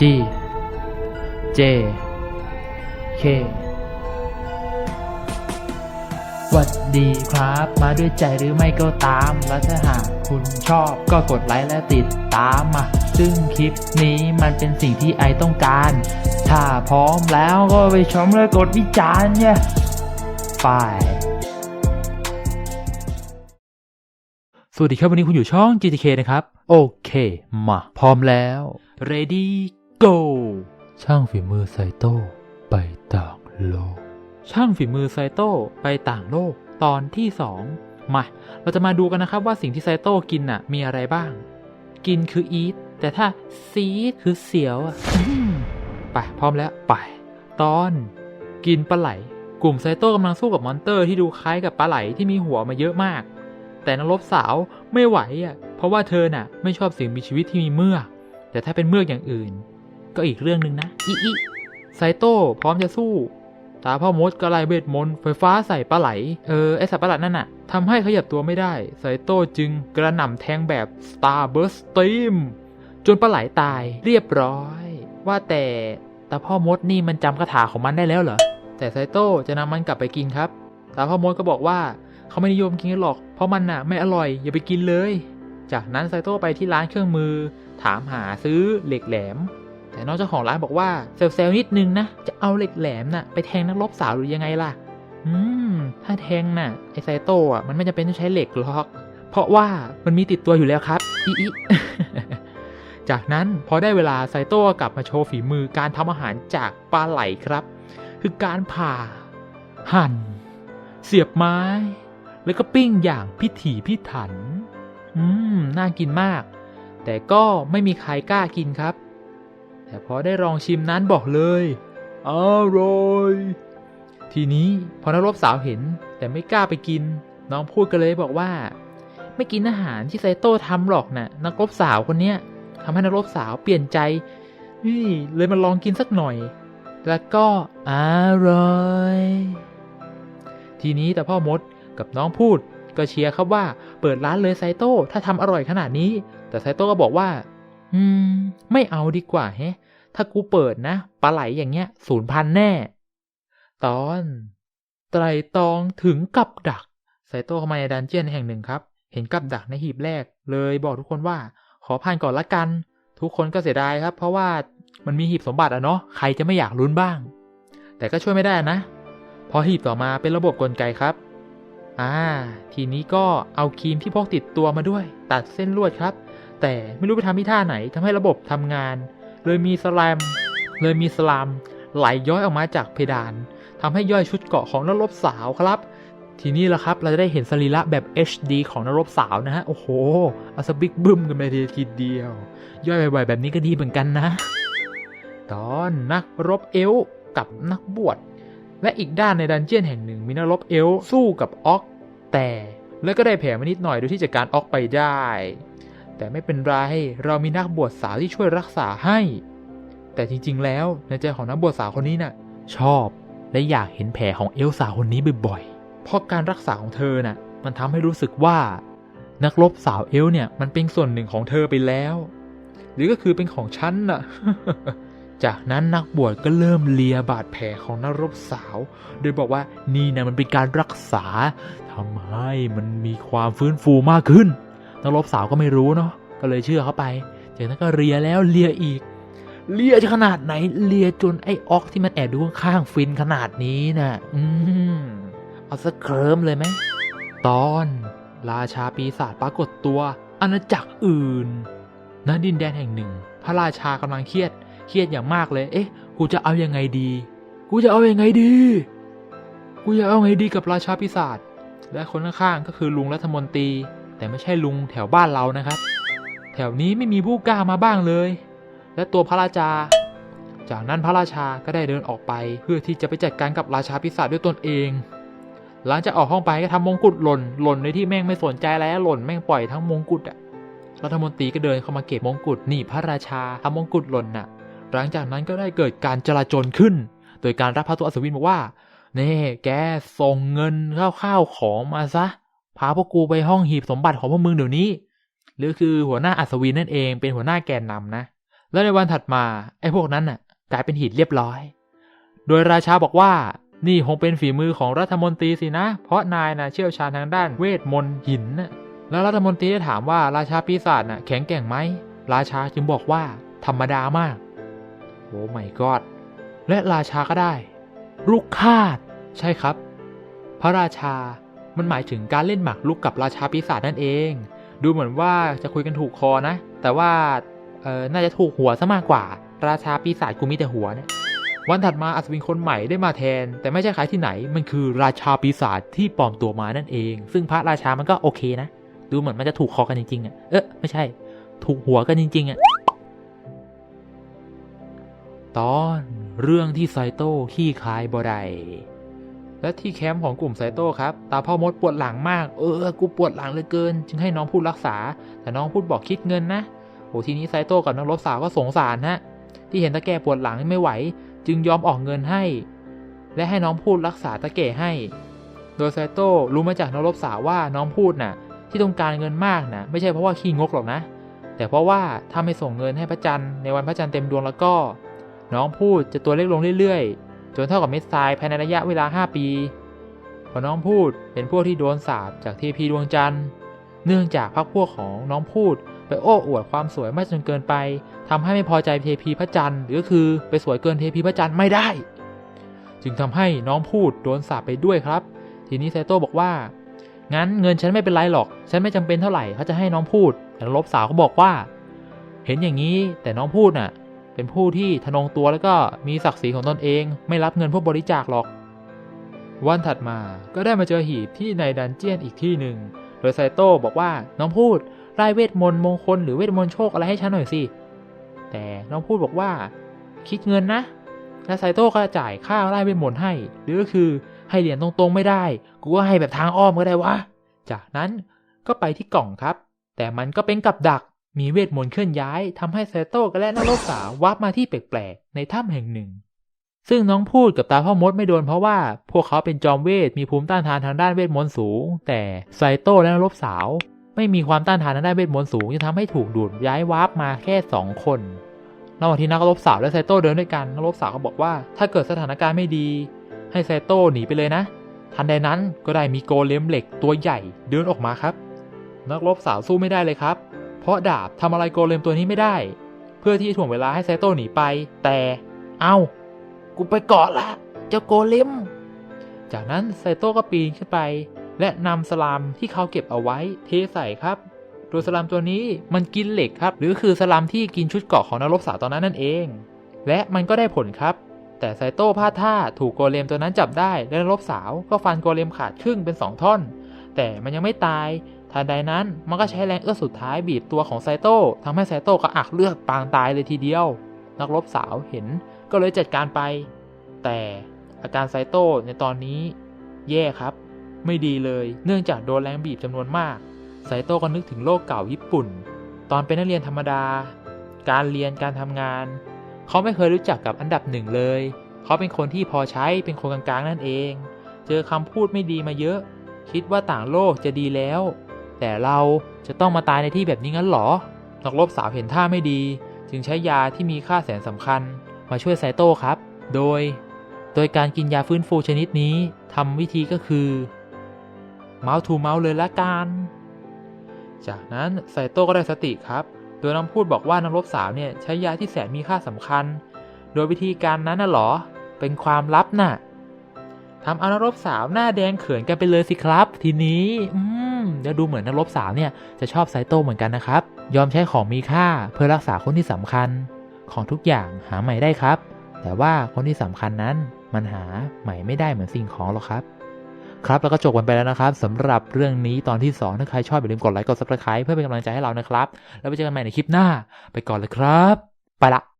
G J K หวัดดีครับ มาด้วยใจหรือไม่ก็ตาม แล้วถ้าหากคุณชอบก็กดไลค์และติดตามมา ซึ่งคลิปนี้มันเป็นสิ่งที่ไอต้องการ ถ้าพร้อมแล้วก็ไปชมและกดวิจารณ์เนี่ยไปสวัสดีครับ วันนี้คุณอยู่ช่อง GTK นะครับ โอเค มา พร้อมแล้ว ready go ช่างฝีมือไซโต้ไปต่างโลก ช่างฝีมือไซโต้ไปต่างโลก ตอนที่2มา เราจะมาดูกันนะครับว่าสิ่งที่ไซโต้กินน่ะ มีอะไรบ้าง กินคือ eat แต่ถ้า seed คือเสียวอะอืมไปพร้อมแล้วไป ตอน กินปลาไหล กลุ่มไซโต้กำลังสู้กับมอนเตอร์ที่ดูคล้ายกับปลาไหลที่มีหัวมาเยอะมาก แต่นักรบสาวไม่ไหวอะเพราะว่าเธอน่ะ ไม่ชอบสิ่งมีชีวิตที่มีเมือกแต่ถ้าเป็นเมือกอย่างอื่น ก็อีกเรื่องหนึ่งนะอีอีไซโต้พร้อมจะสู้ ตาพ่อมดกระไล่เวทมนต์ไฟฟ้าใส่ปลาไหล เออ ไอสัตว์ประหลาดนั่นน่ะทำให้ขยับตัวไม่ได้ ไซโต้จึงกระหน่ำแทงแบบ Starburst Steam จนปลาไหลตายเรียบร้อย ว่าแต่ตาพ่อมดนี่มันจำคาถาของมันได้แล้วเหรอ แต่ไซโต้จะนำมันกลับไปกินครับ ตาพ่อมดก็บอกว่าเขาไม่นิยมกินกันหรอก เพราะมันน่ะไม่อร่อยอย่าไปกินเลย จากนั้นไซโต้ไปที่ร้านเครื่องมือ ถามหาซื้อเหล็กแหลม แต่น้อกเจ้าของร้านบอกว่าเซลล์นิดนึงนะ จะเอาเหล็กแหลมน่ะไปแทงนักรบสาวหรือยังไงล่ะ อืม ถ้าแทงน่ะไอไซโต้อะมันไม่จำเป็นต้องใช้เหล็กหรอก เพราะว่ามันมีติดตัวอยู่แล้วครับอีอีจากนั้นพอได้เวลาไซโต้กลับมาโชว์ฝีมือการทำอาหารจากปลาไหลครับ คือการผ่า หั่น เสียบไม้ แล้วก็ปิ้งอย่างพิถีพิถัน อืม น่ากินมาก แต่ก็ไม่มีใครกล้ากินครับ แต่พอได้ลองชิมนั้นบอกเลยอร่อย ทีนี้พอนักรบสาวเห็นแต่ไม่กล้าไปกิน น้องพูดกันเลยบอกว่า ไม่กินอาหารที่ไซโต้ทำหรอกนะ่ะ นักรบสาวคนเนี้ยทำให้นักรบสาวเปลี่ยนใจนี่เลยมาลองกินสักหน่อย แล้วก็อร่อย ทีนี้แต่พ่อมดกับน้องพูดก็เชียร์ครับว่าเปิดร้านเลยไซโต้ถ้าทำอร่อยขนาดนี้ แต่ไซโต้ก็บอกว่า อืม ไม่เอาดีกว่าแฮะ ถ้ากูเปิดนะปลาไหลอย่างเงี้ยศูนย์พันแน่ ตอน ไตรตองถึงกับดักไซโต้เข้ามาในดันเจียนแห่งหนึ่งครับ เห็นกับดักในหีบแรก เลยบอกทุกคนว่าขอผ่านก่อนละกัน ทุกคนก็เสียดายครับ เพราะว่ามันมีหีบสมบัติอะเนาะใครจะไม่อยากลุ้นบ้าง แต่ก็ช่วยไม่ได้นะพอหีบต่อมาเป็นระบบกลไกครับ อ่า ทีนี้ก็เอาครีมที่พกติดตัวมาด้วย ตัดเส้นลวดครับ แต่ไม่รู้ไปทำที่ท่าไหนทำให้ระบบทำงาน เลยมีสแลมเลยมีสลามไหลย้อยออกมาจากเพดานทำให้ย่อยชุดเกาะของนักรบสาวครับ ทีนี้ละครับเราจะได้เห็นสรีระแบบ HD ของนักรบสาวนะฮะ โอ้โห เอาสบิ๊กบึ้มกันไปทีเดียว ย่อยบ่อยๆแบบนี้ก็ดีเหมือนกันนะ ตอนนักรบเอลกับนักบวชและอีกด้านในดันเจียนแห่งหนึ่งมีนักรบเอลสู้กับออกแต่แล้วก็ได้แผลมานิดหน่อยโดยที่จัดการออกไปได้ แต่ไม่เป็นไร เรามีนักบวชสาวที่ช่วยรักษาให้ แต่จริงๆ แล้วในใจของนักบวชสาวคนนี้น่ะ ชอบและอยากเห็นแผลของเอลสาวคนนี้บ่อยๆ เพราะการรักษาของเธอน่ะ มันทำให้รู้สึกว่า นักรบสาวเอลเนี่ยมันเป็นส่วนหนึ่งของเธอไปแล้ว หรือก็คือเป็นของฉันน่ะ จากนั้นนักบวชก็เริ่มเลียบาดแผลของนักรบสาว โดยบอกว่านี่นะมันเป็นการรักษาทำให้มันมีความฟื้นฟูมากขึ้น นักรบสาวก็ไม่รู้เนาะก็เลยเชื่อเขาไป จากนั้นก็เลียแล้วเลียอีกเลียจะขนาดไหนเลียจนไอ้ออกที่มันแอบดูข้างฟินขนาดนี้นะอืมเอาสักเคลิมเลยไหมตอน ราชาปีศาจปรากฏตัว อาณาจักรอื่นณดินแดนแห่งหนึ่ง พระราชากำลังเครียด เครียดอย่างมากเลย เอ๊ะ กูจะเอายังไงดี กูจะเอายังไงดี กูจะเอาไงดีกับราชาปีศาจและคนข้างๆก็คือลุงรัฐมนตรี แต่ไม่ใช่ลุงแถวบ้านเรานะครับ แถวนี้ไม่มีผู้กล้ามาบ้างเลย และตัวพระราชา จากนั้นพระราชาก็ได้เดินออกไป เพื่อที่จะไปจัดการกับราชาปีศาจด้วยตนเอง หลังจากออกห้องไปก็ทำมงกุฎหล่นหล่นในที่แม่งไม่สนใจแล้วหล่นแม่งปล่อยทั้งมงกุฎอะรัฐมนตรีก็เดินเข้ามาเก็บมงกุฎนี่พระราชาทำมงกุฎหล่นน่ะ หลังจากนั้นก็ได้เกิดการจลาจลขึ้น โดยการรับพระตัวอัศวินบอกว่าเน่แกส่งเงินข้าวๆของมาซะ พาพวกกูไปห้องหีบสมบัติของพวกมึงเดี๋ยวนี้ หรือคือหัวหน้าอัศวินนั่นเองเป็นหัวหน้าแกนนำนะ และในวันถัดมาไอ้พวกนั้นน่ะกลายเป็นหินเรียบร้อย โดยราชาบอกว่านี่คงเป็นฝีมือของรัฐมนตรีสินะ เพราะนายน่ะเชี่ยวชาญทางด้านเวทมนต์หินน่ะแล้วรัฐมนตรีได้ถามว่าราชาปีศาจน่ะแข็งแกร่งไหม ราชาจึงบอกว่าธรรมดามาก โอ้ไม่กอดและราชาก็ได้ ลูกคาด ใช่ครับ พระราชา มันหมายถึงการเล่นหมากรุกกับราชาปีศาจนั่นเอง ดูเหมือนว่าจะคุยกันถูกคอนะ แต่ว่าเออน่าจะถูกหัวซะมากกว่า ราชาปีศาจกูมีแต่หัวเนี่ยวันถัดมาอัศวินคนใหม่ได้มาแทน แต่ไม่ใช่ใครที่ไหนมันคือราชาปีศาจที่ปลอมตัวมานั่นเอง ซึ่งพระราชามันก็โอเคนะ ดูเหมือนมันจะถูกคอกันจริงๆอะเอ๊ะไม่ใช่ ถูกหัวกันจริงๆอะตอนเรื่องที่ไซโต้ขี้คายบ่ได้ และที่แคมป์ของกลุ่มไซโต้ครับ ตาพ่อมดปวดหลังมาก เออ กูปวดหลังเลือเกิน จึงให้น้องพูดรักษา แต่น้องพูดบอกคิดเงินนะ โอ้ทีนี้ไซโต้กับนักรบสาวก็สงสารฮะที่เห็นตะแก่ปวดหลังไม่ไหว จึงยอมออกเงินให้ และให้น้องพูดรักษาตะแก่ให้ โดยไซโต้รู้มาจากนักรบสาวว่าน้องพูดน่ะ ที่ต้องการเงินมากนะไม่ใช่เพราะว่าขี้งกหรอกนะ แต่เพราะว่าถ้าไม่ส่งเงินให้พระจันทร์ในวันพระจันทร์เต็มดวงแล้วก็ น้องพูดจะตัวเล็กลงเรื่อยๆ จนเท่ากับเม็ดทรายภายในระยะเวลา 5 ปีพอน้องพูดเป็นพวกที่โดนสาปจากเทพีดวงจันทร์ เนื่องจากพรรคพวกของน้องพูดไปโอ้อวดความสวยมากจนเกินไปทำให้ไม่พอใจเทพีพระจันทร์หรือคือไปสวยเกินเทพีพระจันทร์ไม่ได้ จึงทำให้น้องพูดโดนสาปไปด้วยครับ ทีนี้ไซโต้บอกว่า งั้นเงินฉันไม่เป็นไรหรอก ฉันไม่จำเป็นเท่าไหร่เขาจะให้น้องพูดแต่ลบสาวเขาบอกว่า เห็นอย่างนี้แต่น้องพูดน่ะ เป็นผู้ที่ทะนงตัวแล้วก็มีศักดิ์ศรีของตนเอง ไม่รับเงินพวกบริจาคหรอก วันถัดมาก็ได้มาเจอหีบที่ในดันเจียนอีกที่หนึ่ง โดยไซโต้บอกว่าน้องพูดไล่เวทมนต์มงคลหรือเวทมนต์โชคอะไรให้ฉันหน่อยสิ แต่น้องพูดบอกว่า คิดเงินนะ และไซโต้ก็จ่ายค่าไล่เวทมนต์ให้ หรือก็คือให้เหรียญตรงๆไม่ได้ กูก็ให้แบบทางอ้อมก็ได้วะ จากนั้นก็ไปที่กล่องครับ แต่มันก็เป็นกับดัก มีเวทมนต์เคลื่อนย้ายทำให้ไซโต้และนักรบสาววับมาที่แปลกๆในถ้ำแห่งหนึ่ง ซึ่งน้องพูดกับตาพ่อมดไม่โดนเพราะว่าพวกเขาเป็นจอมเวทมีภูมิต้านทานทางด้านเวทมนต์สูง แต่ไซโต้และนักรบสาว ไม่มีความต้านทานทางด้านเวทมนต์สูงจะทำให้ถูกดูดย้ายวาร์ปมาแค่ 2 คนระหว่างที่นักรบสาวและไซโต้เดินด้วยกันนักรบสาวก็บอกว่า ถ้าเกิดสถานการณ์ไม่ดี ให้ไซโต้หนีไปเลยนะ ทันใดนั้นก็ได้มีโกเลมเหล็กตัวใหญ่เดินออกมาครับ นักรบสาวสู้ไม่ได้เลยครับ เพราะดาบทำอะไรโกเลมตัวนี้ไม่ได้ เพื่อที่จะถ่วงเวลาให้ไซโต้หนีไป แต่เอ้า กูไปเกาะละเจ้าโกเลม จากนั้นไซโต้ก็ปีนขึ้นไป และนำสลามที่เขาเก็บเอาไว้เทใส่ครับ โดยสลามตัวนี้มันกินเหล็กครับ หรือคือสลามที่กินชุดเกาะของนักรบสาวตอนนั้นนั่นเอง และมันก็ได้ผลครับ แต่ไซโต้พลาดท่าถูกโกเลมตัวนั้นจับได้และนักรบสาวก็ฟันโกเลมขาดครึ่งเป็น 2 ท่อน แต่มันยังไม่ตาย ทันใดนั้นมันก็ใช้แรงเอื้อสุดท้ายบีบตัวของไซโต้ทำให้ไซโต้ก็อักเลือดปางตายเลยทีเดียว นักรบสาวเห็นก็เลยจัดการไป แต่อาการไซโต้ในตอนนี้ แย่ครับ ไม่ดีเลยเนื่องจากโดนแรงบีบจำนวนมากไซโต้ก็นึกถึงโลกเก่าญี่ปุ่น ตอนเป็นนักเรียนธรรมดา การเรียนการทำงาน เขาไม่เคยรู้จักกับอันดับหนึ่งเลย เขาเป็นคนที่พอใช้เป็นคนกลางๆนั่นเอง เจอคำพูดไม่ดีมาเยอะ คิดว่าต่างโลกจะดีแล้ว แต่เราจะต้องมาตายในที่แบบนี้งั้นหรอ นักรบสาวเห็นท่าไม่ดี จึงใช้ยาที่มีค่าแสนสำคัญ มาช่วยไซโต้ครับ โดย โดยการกินยาฟื้นฟูชนิดนี้ทำวิธีก็คือเมาส์ทูเมาส์เลยละกัน จากนั้นไซโต้ก็ได้สติครับ โดยน้ำพูดบอกว่านักรบสาวเนี่ยใช้ยาที่แสนมีค่าสำคัญ โดยวิธีการนั้นน่ะหรอ เป็นความลับน่ะทำเอานักรบสาวหน้าแดงเขินกันไปเลยสิครับ ทีนี้ อืม เดี๋ยวดูเหมือนนักรบสาวเนี่ยจะชอบไซโตเหมือนกันนะครับ ยอมใช้ของมีค่าเพื่อรักษาคนที่สำคัญ ของทุกอย่างหาใหม่ได้ครับ แต่ว่าคนที่สำคัญนั้นมันหาใหม่ไม่ได้เหมือนสิ่งของหรอกครับครับแล้วก็จบกันไปแล้วนะครับสำหรับเรื่องนี้ตอนที่ 2 ถ้าใครชอบอย่าลืมกดไลค์กด subscribe เพื่อเป็นกำลังใจให้เรานะครับ แล้วไปเจอกันใหม่ในคลิปหน้า ไปก่อนเลยครับ ไปละ